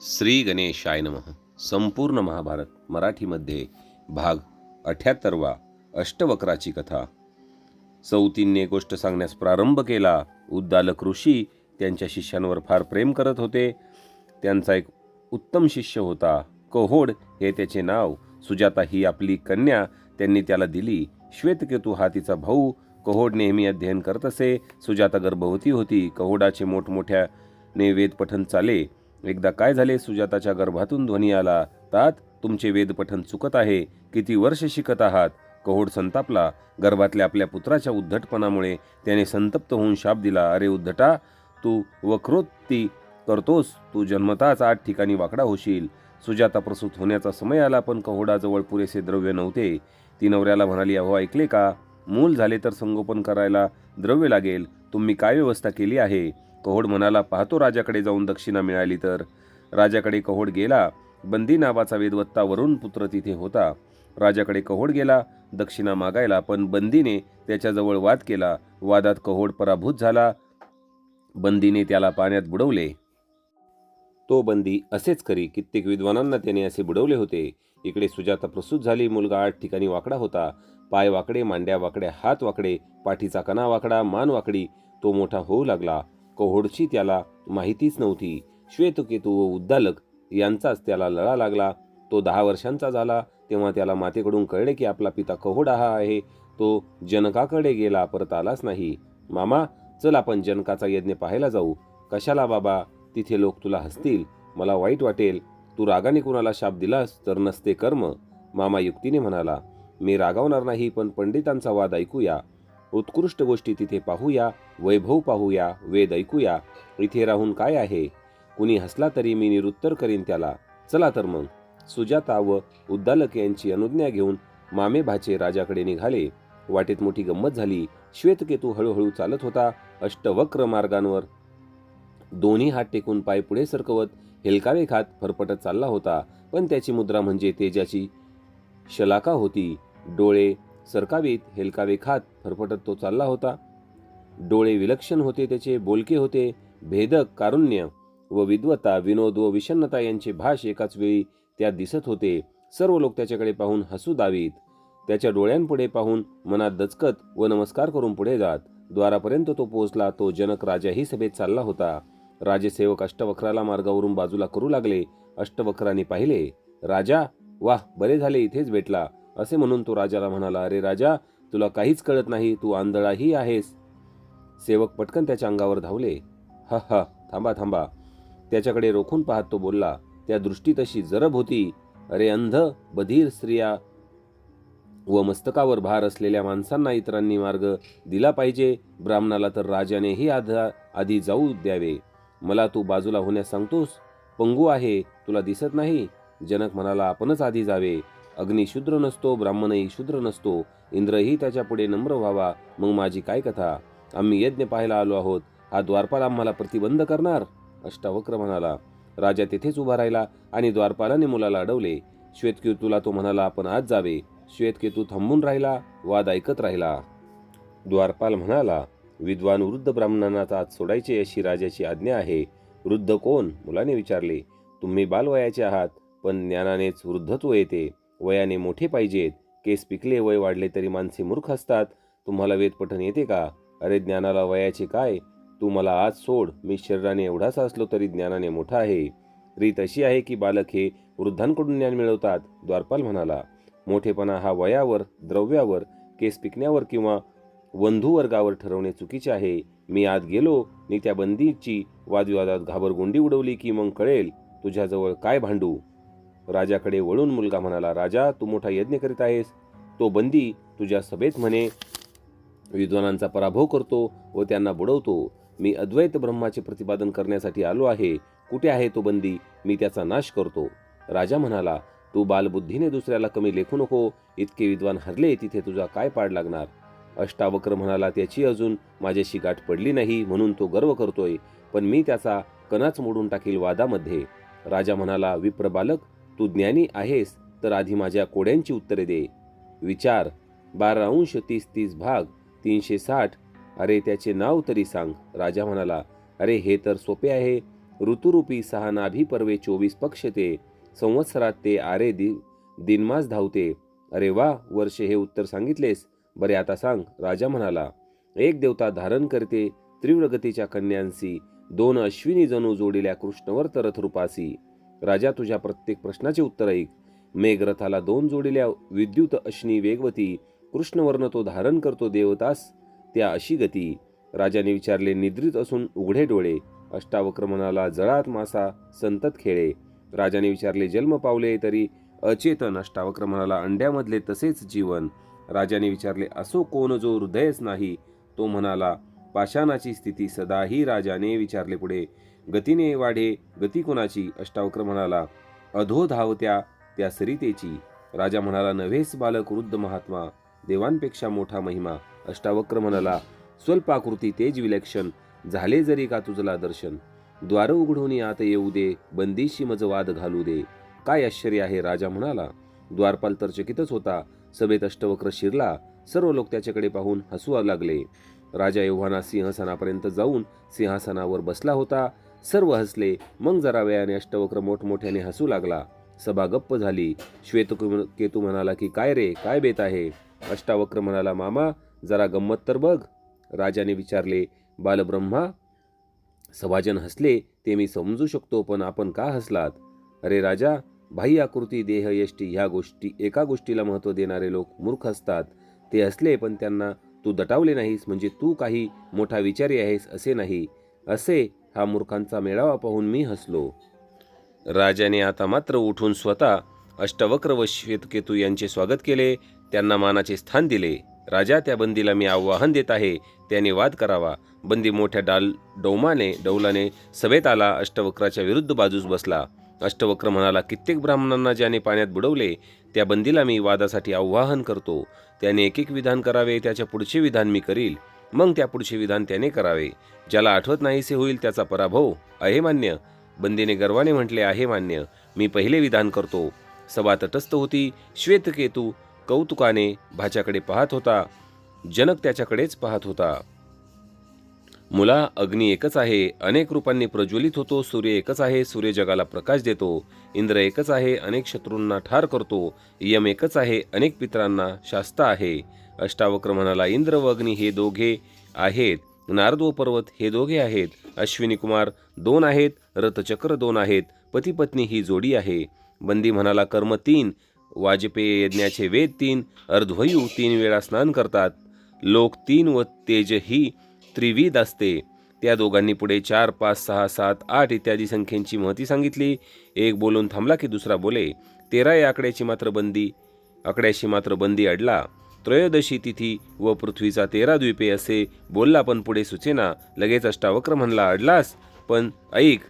श्री गणेशाय नमः. संपूर्ण महाभारत मराठीमध्ये भाग अठ्याहत्तरवा अष्टवक्राची कथा. सौतींने गोष्ट सांगण्यास प्रारंभ केला. उद्दालक ऋषी त्यांच्या शिष्यांवर फार प्रेम करत होते. त्यांचा एक उत्तम शिष्य होता. कहोड हे त्याचे नाव. सुजाता ही आपली कन्या. त्यांनी त्याला दिली. श्वेतकेतू हा तिचा भाऊ. कहोड नेहमी अध्ययन करत असे. सुजाता गर्भवती होती. कहोडाचे मोठमोठ्याने वेदपठन चाले. एकदा काय झाले सुजाताच्या गर्भातून ध्वनी आला? तात तुमचे वेदपठन चुकत आहे. किती वर्ष शिकत आहात? कहोड संतापला. गर्भातल्या आपल्या पुत्राच्या उद्धटपणामुळे त्याने संतप्त होऊन शाप दिला. अरे उद्धटा तू वक्रोत्ती करतोस. तू जन्मताच आठ ठिकाणी वाकडा होशील. सुजाता प्रसूत होण्याचा समय आला पण कहोडाजवळ पुरेसे द्रव्य नव्हते. ती नवऱ्याला म्हणाली अहो ऐकले का? मूल झाले तर संगोपन करायला द्रव्य लागेल. तुम्ही काय व्यवस्था केली आहे? कहोड म्हणाला पाहतो राजाकडे जाऊन दक्षिणा मिळाली तर. राजाकडे कहोड गेला बंदी नावाचा वेदवत्ता वरुण पुत्र तिथे होता. राजाकडे कहोड गेला दक्षिणा मागायला पण बंदीने त्याच्याजवळ वाद केला. वादात कहोड पराभूत झाला बंदीने त्याला पाण्यात बुडवले. तो बंदी असेच करी कित्येक विद्वानांना त्याने असे बुडवले होते. इकडे सुजाता प्रसूत झाली मुलगा आठ ठिकाणी वाकडा होता. पाय वाकडे मांड्या वाकड्या हात वाकडे पाठीचा कणा वाकडा मान वाकडी तो मोठा होऊ लागला. कोहोडची त्याला माहितीच नव्हती. श्वेतकेतू व उद्दालक यांचाच त्याला लळा लागला. तो दहा वर्षांचा झाला. तेव्हा त्याला मातेकडून कळले की आपला पिता कहोडा हा आहे. तो जनकाकडे गेला परत आलाच नाही. मामा चल आपण जनकाचा यज्ञ पाहायला जाऊ. कशाला बाबा? तिथे लोक तुला हसतील. मला वाईट वाटेल. तू रागाने कुणाला शाप दिलास तर नसते कर्म. मामा युक्तीने म्हणाला मी रागावणार नाही पण पंडितांचा वाद ऐकूया. उत्कृष्ट गोष्टी तिथे पाहूया. वैभव पाहूया वेद ऐकूया. इथे राहून काय आहे? कुणी हसला तरी मी निरुत्तर करीन त्याला. चला तर मग. सुजाता व उद्दालक यांची अनुज्ञा घेऊन मामे भाचे राजाकडे निघाले. वाटेत मोठी गंमत झाली. श्वेतकेतू हळूहळू चालत होता. अष्टवक्र मार्गांवर दोन्ही हात टेकून पाय पुढे सरकवत हेलकावे खात फरफटत चालला होता. पण त्याची मुद्रा म्हणजे तेजाची शलाका होती. डोळे सरकावीत हेलकावे खात फरफटत तो चालला होता. डोळे विलक्षण होते त्याचे बोलके होते भेदक कारुण्य व विद्वता विनोद व विषन्नता यांचे भाष एकाच वेळी त्यात दिसत होते. सर्व लोक त्याच्याकडे पाहून हसू दावीत. त्याच्या डोळ्यांपुढे पाहून मनात दचकत व नमस्कार करून पुढे जात. द्वारापर्यंत तो पोहोचला तो जनक राजाही सभेत चालला होता. राजसेवक अष्टवक्राला मार्गावरून बाजूला करू लागले. अष्टवक्राने पाहिले राजा वाह बरे झाले इथेच भेटला. असे म्हणून तो राजाला म्हणाला अरे राजा तुला काहीच कळत नाही तू आंधळाही आहेस. सेवक पटकन त्याच्या अंगावर धावले. हा हा थांबा थांबा. त्याच्याकडे रोखून पाहत तो बोलला त्या दृष्टी तशी जरब होती. अरे अंध बधीर स्त्रिया व मस्तकावर भार असलेल्या माणसांना इतरांनी मार्ग दिला पाहिजे. ब्राह्मणाला तर राजानेही आधा आधी जाऊ द्यावे. मला तू बाजूला होण्यास सांगतोस. पंगू आहे तुला दिसत नाही. जनक म्हणाला आपणच आधी जावे. अग्नी शूद्र नसतो ब्राह्मणही शूद्र नसतो. इंद्रही त्याच्या पुढे नम्र व्हावा. मग माझी काय कथा? आम्ही यज्ञ पाहायला आलो आहोत. हा द्वारपाल आम्हाला प्रतिबंध करणार? अष्टावक्र म्हणाला. राजा तेथेच उभा राहिला आणि द्वारपालाने मुलाला अडवले. श्वेतकेतूला तो म्हणाला आपण आज जावे. श्वेतकेतू थांबून राहिला वाद ऐकत राहिला. द्वारपाल म्हणाला विद्वान वृद्ध ब्राह्मणांना आज सोडायचे अशी राजाची आज्ञा आहे. वृद्ध कोण? मुलाने विचारले. तुम्ही बालवयाचे आहात पण ज्ञानानेच वृद्धत्व येते. वयाने मोठे पाहिजेत. केस पिकले वय वाढले तरी माणसे मूर्ख असतात. तुम्हाला वेदपठन येते का? अरे ज्ञानाला वयाचे काय? तू मला आज सोड. मी शरीराने एवढासा असलो तरी ज्ञानाने मोठा आहे. रीत अशी आहे की बालक हे वृद्धांकडून ज्ञान मिळवतात द्वारपाल म्हणाला. मोठेपणा हा वयावर द्रव्यावर केस पिकण्यावर किंवा वंधू वर्गावर ठरवणे चुकीचे आहे. मी आत गेलो मी त्या बंदीची वादविवादात घाबरगुंडी उडवली की मग कळेल तुझ्याजवळ काय भांडू. राजाकडे वळून मुलगा म्हणाला राजा तू मोठा यज्ञ करीत आहेस. तो बंदी तुझ्या सभेत म्हणे विद्वानांचा पराभव करतो व त्यांना बुडवतो. मी अद्वैत ब्रह्माचे प्रतिपादन करण्यासाठी आलो आहे. कुठे आहे तो बंदी? मी त्याचा नाश करतो. राजा म्हणाला तू बालबुद्धीने दुसऱ्याला कमी लेखू नको. इतके विद्वान हरले तिथे तुझा काय पाड लागणार? अष्टावक्र म्हणाला त्याची अजून माझ्याशी गाठ पडली नाही म्हणून तो गर्व करतोय. पण मी त्याचा कणाच मोडून टाकील वादामध्ये. राजा म्हणाला विप्र बालक तू ज्ञानी आहेस तर आधी माझ्या कोड्यांची उत्तरे दे. विचार बारा अंश तीस तीस भाग तीनशे साठ. अरे त्याचे नाव तरी सांग. राजा म्हणाला अरे हे तर सोपे आहे. ऋतुरूपी सहा नाभी पर्वे चोवीस पक्ष ते. संवत्सरात ते आरे दि दिनमास धावते. अरे वा वर्ष हे उत्तर सांगितलेस. बरे आता सांग. राजा म्हणाला एक देवता धारण करते तीव्र गतीच्या कन्यांसी. दोन अश्विनी जणू जोडिल्या कृष्णवर तरथ रूपासी. राजा तुझ्या प्रत्येक प्रश्नाचे उत्तर ऐक. मेघरथाला दोन जोडिल्या विद्युत अश्नी वेगवती. कृष्णवर्ण तो धारण करतो देवतास त्या अशी गती. राजाने विचारले निद्रित असून उघडे डोळे अष्टावक्र म्हणाला जळात मासा संतत खेळे. राजाने विचारले जन्म पावले तरी अचेतन अष्टावक्र म्हणाला अंड्यामधले तसेच जीवन. राजाने विचारले असो कोण जो हृदयच नाही? तो म्हणाला पाषाणाची स्थिती सदाही राजाने विचारले पुढे. गतीने वाढे गती कोणाची? अष्टावक्र म्हणाला अधो धावत्या त्या सरितेची. राजा म्हणाला नव्हेच बालक वृद्ध महात्मा. देवांपेक्षा मोठा महिमा अष्टावक्र म्हणाला स्वल्पाकृती तेज विलक्षण झाले जरी का तुझला दर्शन? द्वार उघडून आत येऊ दे बंदीशी मज वाद घालू दे. काय आश्चर्य आहे राजा म्हणाला. द्वारपाल तर चकितच होता. सभेत अष्टवक्र शिरला. सर्व लोक त्याच्याकडे पाहून हसू लागले. राजा एव्हाना सिंहासनापर्यंत जाऊन सिंहासनावर बसला होता. सर्व हसले. मग जरा वेळाने अष्टवक्र मोठमोठ्याने हसू लागला. सभा गप्प झाली. श्वेत केतू म्हणाला की काय रे? काय बेत आहे? अष्टावक्र म्हणाला मामा जरा गंमत तर बघ. राजाने विचारले बालब्रह्मा सभाजन हसले ते मी समजू शकतो पण आपण का हसलात? अरे राजा बाह्य आकृती देह यष्टी ह्या गोष्टी एका गोष्टीला महत्त्व देणारे लोक मूर्ख असतात. ते हसले पण त्यांना तू दटावले नाहीस म्हणजे तू काही मोठा विचारी आहेस असे नाही. असे हा मूर्खांचा मेळावा पाहून मी हसलो. राजाने आता मात्र उठून स्वतः अष्टवक्र व श्वेतकेतू यांचे स्वागत केले. त्यांना मानाचे स्थान दिले. राजा त्या बंदीला मी आव्हान देत आहे त्याने वाद करावा. बंदी मोठ्या डाल डौमाने डौलाने सभेत आला अष्टवक्राच्या विरुद्ध बाजूस बसला. अष्टवक्र म्हणाला कित्येक ब्राह्मणांना ज्याने पाण्यात बुडवले त्या बंदीला मी वादासाठी आव्हान करतो. त्याने एक एक विधान करावे त्याच्या पुढचे विधान मी करील. मग त्या पुढचे विधान त्याने करावे. ज्याला आठवत नाहीसे होईल त्याचा पराभव आहे मान्य. बंदीने गर्वाने म्हटले आहे मान्य. मी पहिले विधान करतो. सभा तटस्थ होती. श्वेतकेतू कौतुकाने भाच्याकडे पाहत होता. जनक त्याच्याकडेच पाहत होता. मुला अग्नी एकच आहे अनेक रूपांनी प्रज्वलित होतो सूर्य एकच आहे सूर्य जगाला प्रकाश देतो इंद्र एकच आहे अनेक शत्रूंना ठार करतो यम एकच आहे अनेक पित्रांना शास्ता आहे. अष्टावक्र म्हणाला इंद्र व अग्नी हे दोघे आहेत नारद व पर्वत हे दोघे आहेत अश्विनी कुमार दोन आहेत रथचक्र दोन आहेत पती पत्नी ही जोडी आहे. बंदी म्हणाला कर्म तीन वाजपेय यज्ञाचे वेद तीन अर्धवयू तीन वेळा स्नान करतात. लोक तीन व तेज ही त्रिविध असते. त्या दोघांनी पुढे चार पाच सहा सात आठ इत्यादी संख्येची महती सांगितली. एक बोलून थांबला की दुसरा बोले तेरा या आकड्याची मात्र बंदी. आकड्याशी मात्र बंदी अडला. त्रयोदशी तिथी व पृथ्वीचा तेरा द्वीपे असे बोलला पण पुढे सुचेना. लगेच अष्टावक्र म्हणला अडलास. पण ऐक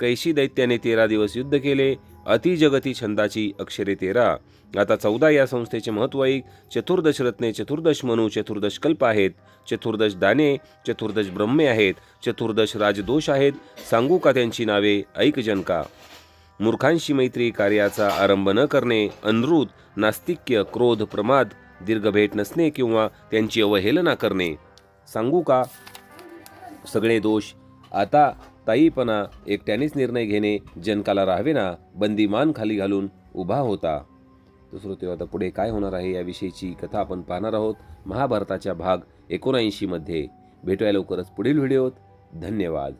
कैशी दैत्याने तेरा दिवस युद्ध केले? अतिजगती छंदाची अक्षरे तेरा. आता चौदा या संस्थेचे महत्त्व ऐक चतुर्दश रत्ने चतुर्दश मनू चतुर्दश कल्प आहेत. चतुर्दश दाने चतुर्दश ब्रह्मे आहेत. चतुर्दश राजदोष आहेत. सांगू का त्यांची नावे? ऐक जनका. मूर्खांशी मैत्री कार्याचा आरंभ न करणे अनृत नास्तिक्य क्रोध प्रमाद दीर्घ भेट नसणे किंवा त्यांची अवहेलना करणे. सांगू का? सगळे दोष आता ताईपणा एकट्यानेच निर्णय घेणे जनकाला राहावे ना बंदी मान खाली घालून उभा होता. तर श्रोते आता पुढे काय होणार आहे याविषयीची कथा आपण पाहणार आहोत. महाभारताच्या भाग एकोणऐंशीमध्ये. भेटूया लवकरच पुढील व्हिडिओत. धन्यवाद.